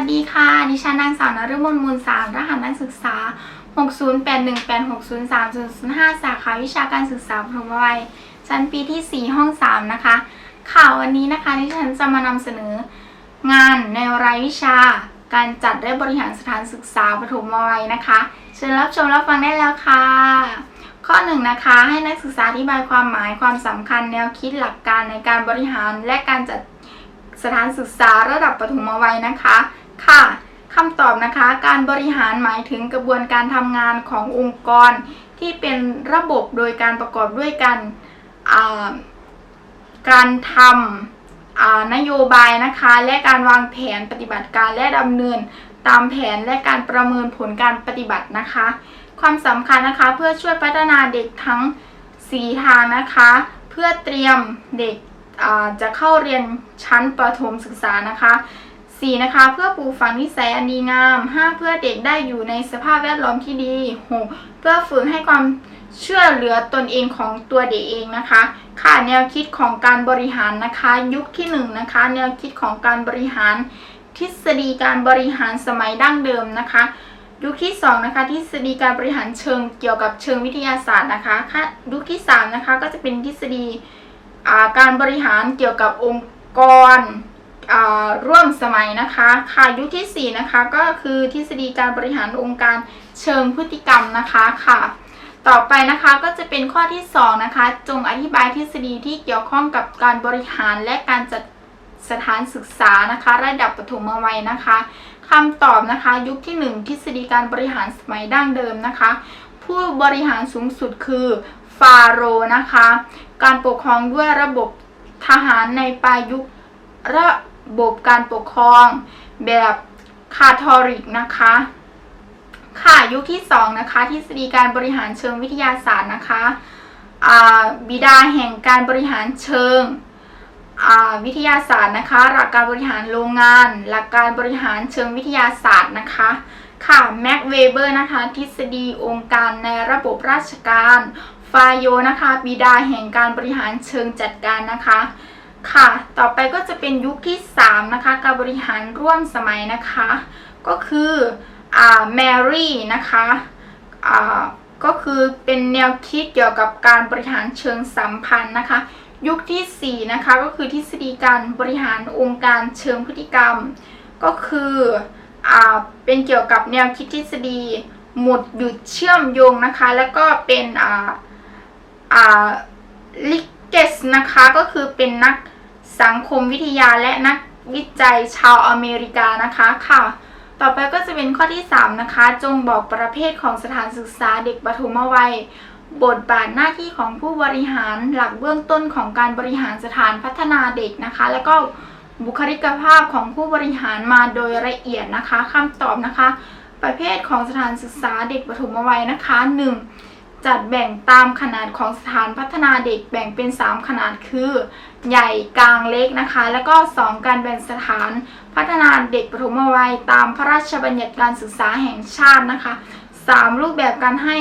สดีค่ะนนางสาวนฤมลมูลสารรหัสนักศึกษา 6081860305สาขาวิชาการศึกษาปรมวัยชั้นปีที่ 4 ห้อง 3 นะคะ ข่าววันนี้นะคะที่ฉันจะมานำเสนอ งานในรายวิชา การจัดและบริหารสถานศึกษาประถมวัยนะคะ เชิญรับชมรับฟังได้แล้วค่ะ ข้อหนึ่งนะคะให้นักศึกษาอธิบายความหมายความสำคัญแนวคิดหลักการในการบริหารและการจัดสถานศึกษาระดับประถมวัยนะคะ ค่ะคำตอบนะคะ การบริหารหมายถึงกระบวนการทำงานขององค์กร ที่เป็นระบบโดยการประกอบด้วยกันการทำนโยบายนะคะ และการวางแผนปฏิบัติการและดำเนินตามแผนและการประเมินผลการปฏิบัตินะคะ ความสำคัญนะคะเพื่อช่วยพัฒนาเด็กทั้ง 4 ทางนะคะ เพื่อเตรียมเด็กจะเข้าเรียนชั้นประถมศึกษานะคะ 4. นะคะ เพื่อปลูกฝังนิสัยอันดีงาม 5. เพื่อเด็กได้อยู่ในสภาพแวดล้อมที่ดี 6. เพื่อฝึกให้ความเชื่อเหลือตนเองของตัวเด็กเองนะคะ ค่ะแนวคิดของการบริหารนะคะ ยุคที่1นงนะคะ แนวคิดของการบริหาร ทฤษฎีการบริหารสมัยดั้งเดิมนะคะ ยุคที่2นะคะทฤษฎีการบริหารเชิงเกี่ยวกับเชิงวิทยาศาสตร์นะคะค่ะยุคที่3นะคะก็จะเป็นทฤษฎีอ่าการบริหารเกี่ยวกับองค์กร ร่วมสมัยนะคะค่ะยุคที่ 4 นะคะก็คือทฤษฎีการบริหารองค์การเชิงพฤติกรรมนะคะค่ะ ต่อไปนะคะก็จะเป็นข้อที่ 2 นะคะ จงอธิบายทฤษฎีที่เกี่ยวข้องกับการบริหารและการจัดสถานศึกษานะคะ ระดับปฐมวัยนะคะคำตอบนะคะยุคที่ 1 ทฤษฎีการบริหารสมัยดั้งเดิมนะคะ ผู้บริหารสูงสุดคือฟาโรนะคะ การปกครองด้วยระบบทหารในปลายยุคระ บบการปกครองแบบคาทอริกนะคะ ค่ะยุคที่2นะคะทฤษฎีการบริหารเชิงวิทยาศาสตร์นะคะอ่าบิดาแห่งการบริหารเชิงอ่าวิทยาศาสตร์นะคะ หลักการบริหารโรงงาน หลักการบริหารเชิงวิทยาศาสตร์นะคะค่ะแม็กเวเบอร์นะคะ ทฤษฎีองค์การในระบบราชการ ฟาโยนะคะ บิดาแห่งการบริหารเชิงจัดการนะคะ ค่ะ ต่อไปก็จะเป็นยุคที่ 3 นะคะ การบริหารร่วมสมัยนะคะ ก็คืออแมรี่นะคะก็คือเป็นแนวคิดเกี่ยวกับการบริหารเชิงสัมพันธ์นะคะ ยุคทีสี่ 4 นะคะก็คือทฤษฎีการบริหารองค์การเชิงพฤติกรรม ก็คืออเป็นเกี่ยวกับแนวคิดทฤษฎีหมุดหยุดเชื่อมโยงนะคะ แล้วก็เป็นลิกเกสนะคะก็คือเป็นนัก สังคมวิทยาและนักวิจัยชาวอเมริกานะคะค่ะ ต่อไปก็จะเป็นข้อที่ 3 นะคะ จงบอกประเภทของสถานศึกษาเด็กปฐมวัย บทบาทหน้าที่ของผู้บริหารหลักเบื้องต้นของการบริหารสถานพัฒนาเด็กนะคะ แล้วก็บุคลิกภาพของผู้บริหารมาโดยละเอียดนะคะคำตอบนะคะ ประเภทของสถานศึกษาเด็กปฐมวัยนะคะ 1. จัดแบ่งตามขนาดของสถานพัฒนาเด็กแบ่งเป็น 3 ขนาดคือ ใหญ่กลางเล็กนะคะ แล้วก็ 2 การแบ่งสถานพัฒนาเด็กปฐมวัยตามพระราชบัญญัติการศึกษาแห่งชาตินะคะ 3 รูปแบบการให้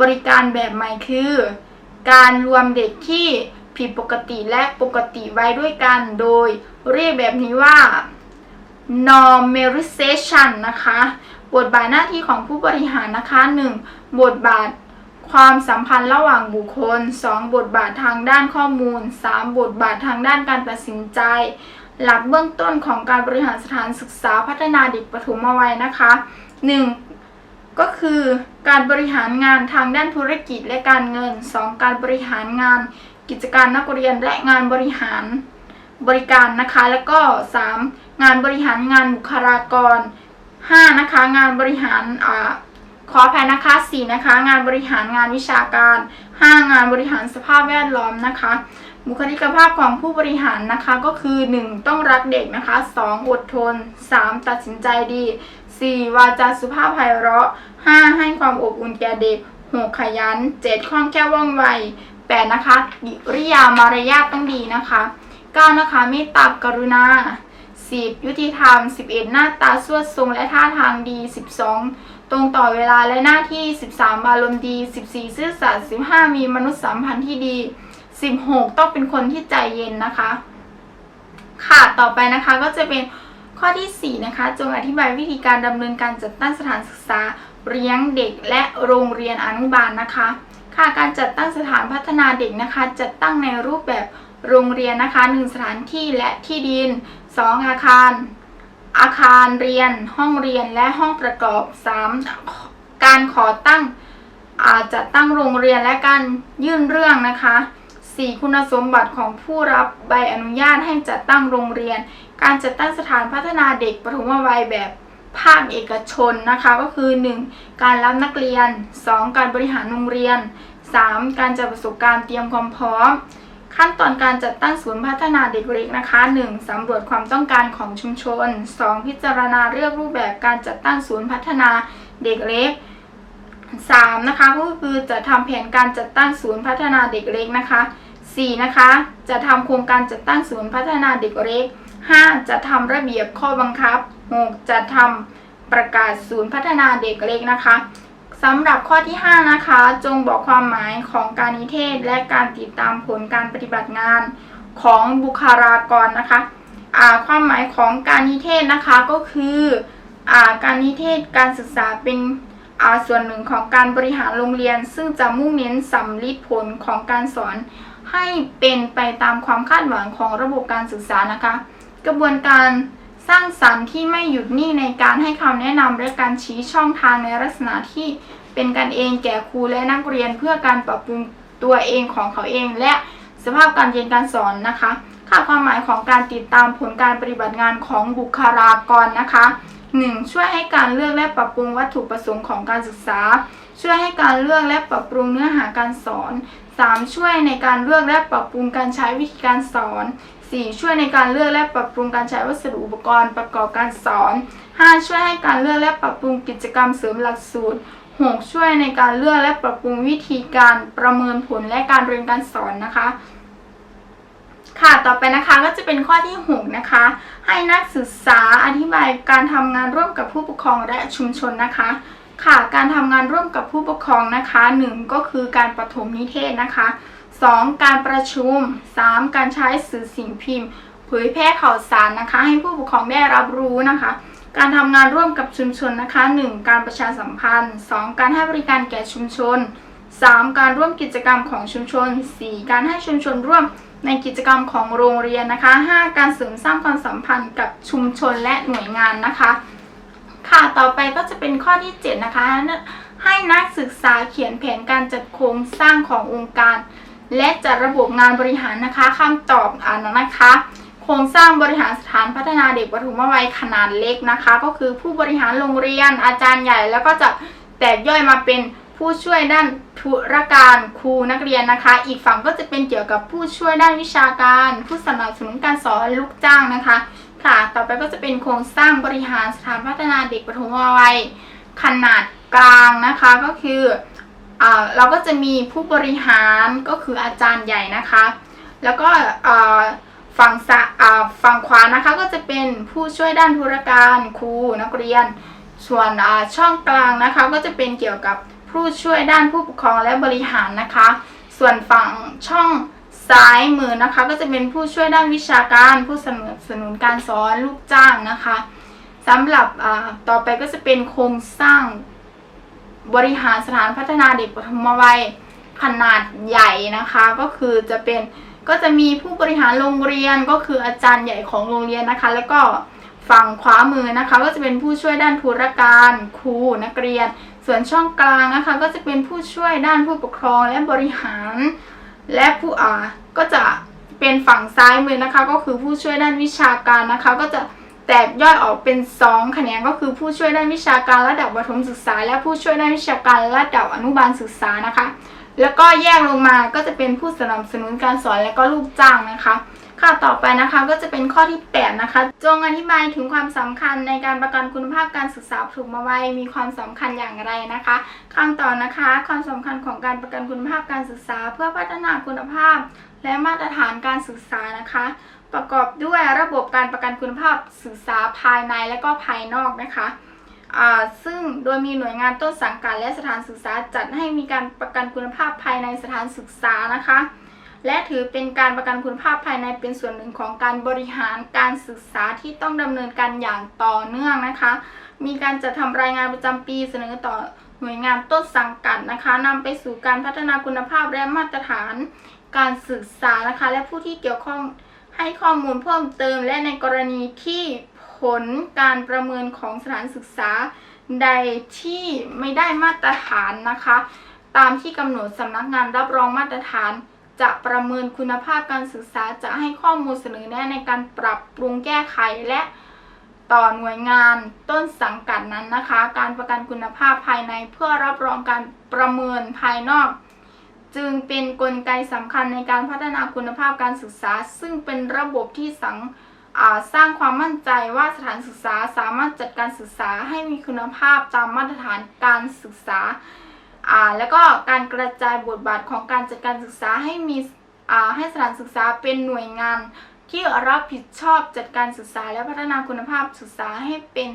บริการแบบใหม่คือ การรวมเด็กที่ผิดปกติและปกติไว้ด้วยกันโดยเรียกแบบนี้ว่า normalization นะคะ บทบาทหน้าที่ของผู้บริหารนะคะ 1. บทบาท ความสัมพันธ์ระหว่างบุคคล 2. บทบาททางด้านข้อมูล 3. บทบาททางด้านการตัดสินใจ หลักเบื้องต้นของการบริหารสถานศึกษาพัฒนาเด็กปฐมวัยนะคะ 1. ก็คือการบริหารงานทางด้านธุรกิจและการเงิน 2. การบริหารงานกิจการนักเรียนและงานบริหารบริการนะคะ แล้วก็ 3. งานบริหารงานบุคลากร 5. นะคะงานบริหารอ่า ขออภัยนะคะ 4. นะคะ งานบริหารงานวิชาการ 5. งานบริหารสภาพแวดล้อมนะคะ บุคลิกภาพของผู้บริหารนะคะก็คือ 1. ต้องรักเด็กนะคะ 2. อดทน 3. ตัดสินใจดี 4. วาจาสุภาพไพเราะ 5. ให้ความอบอุ่นแก่เด็ก 6. ขยัน 7. คล่องแคล่วว่องไว 8. นะคะกิริยามารยาทต้องดีนะคะ 9. นะคะเมตตากรุณา 10. ยุติธรรม 11. หน้าตาสวดทรงและท่าทางดี 12 ตรงต่อเวลาและหน้าที่ 13 อารมณ์ดี 14 ซื่อสัตย์15 มีมนุษยสัมพันธ์ที่ดี 16 ต้องเป็นคนที่ใจเย็นนะคะ ค่ะต่อไปนะคะก็จะเป็นข้อที่ 4 นะคะ จงอธิบายวิธีการดำเนินการจัดตั้งสถานศึกษาเลี้ยงเด็กและโรงเรียนอนุบาลนะคะ ค่ะการจัดตั้งสถานพัฒนาเด็กนะคะ จัดตั้งในรูปแบบโรงเรียนนะคะ 1 สถานที่และที่ดิน 2 อาคาร อาคารเรียน ห้องเรียนและห้องประกอบ 3. การขอตั้งอาจัดตั้งโรงเรียนและการยื่นเรื่องนะคะ 4. คุณสมบัติของผู้รับใบอนุญาตให้จัดตั้งโรงเรียน การจัดตั้งสถานพัฒนาเด็กปฐมวัยแบบภาคเอกชนนะคะก็คือ 1. การรับนักเรียน 2. การบริหารโรงเรียน 3. การจัดประสบการณ์เตรียมความพร้อม ขั้นตอนการจัดตั้งศูนย์พัฒนาเด็กเล็กนะคะ 1. สำรวจความต้องการของชุมชน 2. พิจารณาเลือกรูปแบบการจัดตั้งศูนย์พัฒนาเด็กเล็ก 3. นะคะก็คือจะทำแผนการจัดตั้งศูนย์พัฒนาเด็กเล็กนะคะ 4. นะคะ จะทำโครงการจัดตั้งศูนย์พัฒนาเด็กเล็ก 5. จะทำระเบียบข้อบังคับ 6. จะทำประกาศศูนย์พัฒนาเด็กเล็กนะคะ สำหรับข้อที่ 5 นะคะ จงบอกความหมายของการนิเทศและการติดตามผลการปฏิบัติงานของบุคลากรนะคะความหมายของการนิเทศนะคะก็คืออการนิเทศการศึกษาเป็นส่วนหนึ่งของการบริหารโรงเรียน ซึ่งจะมุ่งเน้นสำลิดผลของการสอนให้เป็นไปตามความคาดหวังของระบบการศึกษานะคะ กระบวนการ สร้างสรรค์ที่ไม่หยุดนิ่งในการให้คำแนะนำและการชี้ช่องทางในลักษณะที่เป็นกันเองแก่ครูและนักเรียนเพื่อการปรับปรุงตัวเองของเขาเอง และสภาพการเรียนการสอนนะคะค่าความหมายของการติดตามผลการปฏิบัติงานของบุคลากรนะคะ 1. ช่วยให้การเลือกและปรับปรุงวัตถุประสงค์ของการศึกษา ช่วยให้การเลือกและปรับปรุงเนื้อหาการสอน 3. ช่วยในการเลือกและปรับปรุงการใช้วิธีการสอน 4. ช่วยในการเลือกและปรับปรุงการใช้วัสดุอุปกรณ์ประกอบการสอน 5. ช่วยให้การเลือกและปรับปรุงกิจกรรมเสริมหลักสูตร 6. ช่วยในการเลือกและปรับปรุงวิธีการประเมินผลและการเรียนการสอนนะคะ ค่ะ ต่อไปนะคะก็จะเป็นข้อที่ 6 นะคะ ให้นักศึกษาอธิบายการทำงานร่วมกับผู้ปกครองและชุมชนนะคะ ค่ะ การทำงานร่วมกับผู้ปกครองนะคะ 1. ก็คือการปฐมนิเทศนะคะ 2. การประชุม 3. การใช้สื่อสิ่งพิมพ์ เผยแพร่ข่าวสารนะคะ ให้ผู้ปกครองได้รับรู้นะคะ การทำงานร่วมกับชุมชนนะคะ 1. การประชาสัมพันธ์ 2. การให้บริการแก่ชุมชน 3. การร่วมกิจกรรมของชุมชน 4. การให้ชุมชนร่วมในกิจกรรมของโรงเรียนนะคะ 5. การเสริมสร้างความสัมพันธ์กับชุมชนและหน่วยงานนะคะ ค่ะต่อไปก็จะเป็นข้อที่ 7 นะคะ ให้นักศึกษาเขียนแผนการจัดโครงสร้างขององค์การ และจัดระบบงานบริหารนะคะคำตอบอ่านนะคะ โครงสร้างบริหารสถานพัฒนาเด็กปฐมวัยขนาดเล็กนะคะ ก็คือผู้บริหารโรงเรียนอาจารย์ใหญ่ แล้วก็จะแตกย่อยมาเป็นผู้ช่วยด้านธุรการครูนักเรียนนะคะ อีกฝั่งก็จะเป็นเกี่ยวกับผู้ช่วยด้านวิชาการ ผู้สนับสนุนการสอนลูกจ้างนะคะ ค่ะ ต่อไปก็จะเป็นโครงสร้างบริหารสถานพัฒนาเด็กปฐมวัยขนาดกลางนะคะก็คือเราก็จะมีผู้บริหารก็คืออาจารย์ใหญ่นะคะ แล้วก็ฝั่งฝั่งขวานะคะก็จะเป็นผู้ช่วยด้านธุรการครูนักเรียน ส่วนช่องกลางนะคะก็จะเป็นเกี่ยวกับผู้ช่วยด้านผู้ปกครองและบริหารนะคะ ส่วนฝั่งช่อง ซ้ายมือนะคะ ก็จะเป็นผู้ช่วยด้านวิชาการ ผู้สนับสนุนการสอนลูกจ้างนะคะสำหรับต่อไปก็จะเป็นโครงสร้างบริหารสถานพัฒนาเด็กปฐมวัยขนาดใหญ่นะคะ ก็คือจะเป็นก็จะมีผู้บริหารโรงเรียนก็คืออาจารย์ใหญ่ของโรงเรียนนะคะ แล้วก็ฝั่งขวามือนะคะ ก็จะเป็นผู้ช่วยด้านธุรการครูนักเรียน ส่วนช่องกลางนะคะ ก็จะเป็นผู้ช่วยด้านผู้ปกครองและบริหาร และผู้อ่าก็จะเป็นฝั่งซ้ายมือนะคะ ก็คือผู้ช่วยด้านวิชาการนะคะ ก็จะแตกย่อยออกเป็น 2 แขนงก็คือผู้ช่วยด้านวิชาการระดับประถมศึกษา และผู้ช่วยด้านวิชาการระดับอนุบาลศึกษานะคะ แล้วก็แยกลงมาก็จะเป็นผู้สนับสนุนการสอนและก็ลูกจ้างนะคะ ค่ะต่อไปนะคะก็จะเป็นข้อที่ 8 นะคะ จงอธิบายถึงความสำคัญในการประกันคุณภาพการศึกษาถูกมาไว้มีความสำคัญอย่างไรนะคะคำตอบนะคะ ความสำคัญของการประกันคุณภาพการศึกษา เพื่อพัฒนาคุณภาพ และมาตรฐานการศึกษานะคะ ประกอบด้วยระบบการประกันคุณภาพศึกษาภายในและก็ภายนอกนะคะซึ่งโดยมีหน่วยงานต้นสังกัดและสถานศึกษาจัดให้มีการประกันคุณภาพภายในสถานศึกษานะคะ และถือเป็นการประกันคุณภาพภายในเป็นส่วนหนึ่งของการบริหารการศึกษาที่ต้องดำเนินการอย่างต่อเนื่องนะคะ มีการจัดทำรายงานประจำปีเสนอต่อหน่วยงานต้นสังกัดนะคะนำไปสู่การพัฒนาคุณภาพและมาตรฐานการศึกษานะคะ และผู้ที่เกี่ยวข้องให้ข้อมูลเพิ่มเติม และในกรณีที่ผลการประเมินของสถานศึกษาใดที่ไม่ได้มาตรฐานนะคะ ตามที่กำหนดสำนักงานรับรองมาตรฐาน จะประเมินคุณภาพการศึกษาจะให้ข้อมูลเสนอแนะในการปรับปรุงแก้ไขและต่อหน่วยงานต้นสังกัดนั้นนะคะ การประกันคุณภาพภายในเพื่อรับรองการประเมินภายนอก จึงเป็นนกลไกสำคัญในการพัฒนาคุณภาพการศึกษา ซึ่งเป็นระบบที่สังสร้างความมั่นใจว่าสถานศึกษาสามารถจัดการศึกษาให้มีคุณภาพตามมาตรฐานการศึกษา แล้วก็การกระจายบทบาทของการจัดการศึกษาให้มีให้สถานศึกษาเป็นหน่วยงานที่รับผิดชอบจัดการศึกษาและพัฒนาคุณภาพศึกษาให้เป็น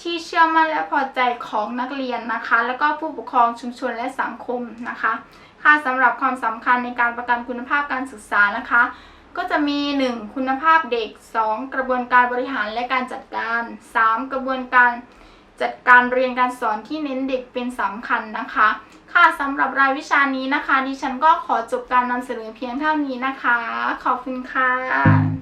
ที่เชื่อมั่นและพอใจของนักเรียนนะคะ แล้วก็ผู้ปกครองชุมชนและสังคมนะคะ ค่ะสำหรับความสำคัญในการประกันคุณภาพการศึกษานะคะ ก็จะมี 1. คุณภาพเด็ก 2. กระบวนการบริหารและการจัดการ 3. กระบวนการ จัดการเรียนการสอนที่เน้นเด็กเป็นสำคัญนะคะ ค่ะสำหรับรายวิชานี้นะคะ ดิฉันก็ขอจบการนำเสนอเพียงเท่านี้นะคะ ขอบคุณค่ะ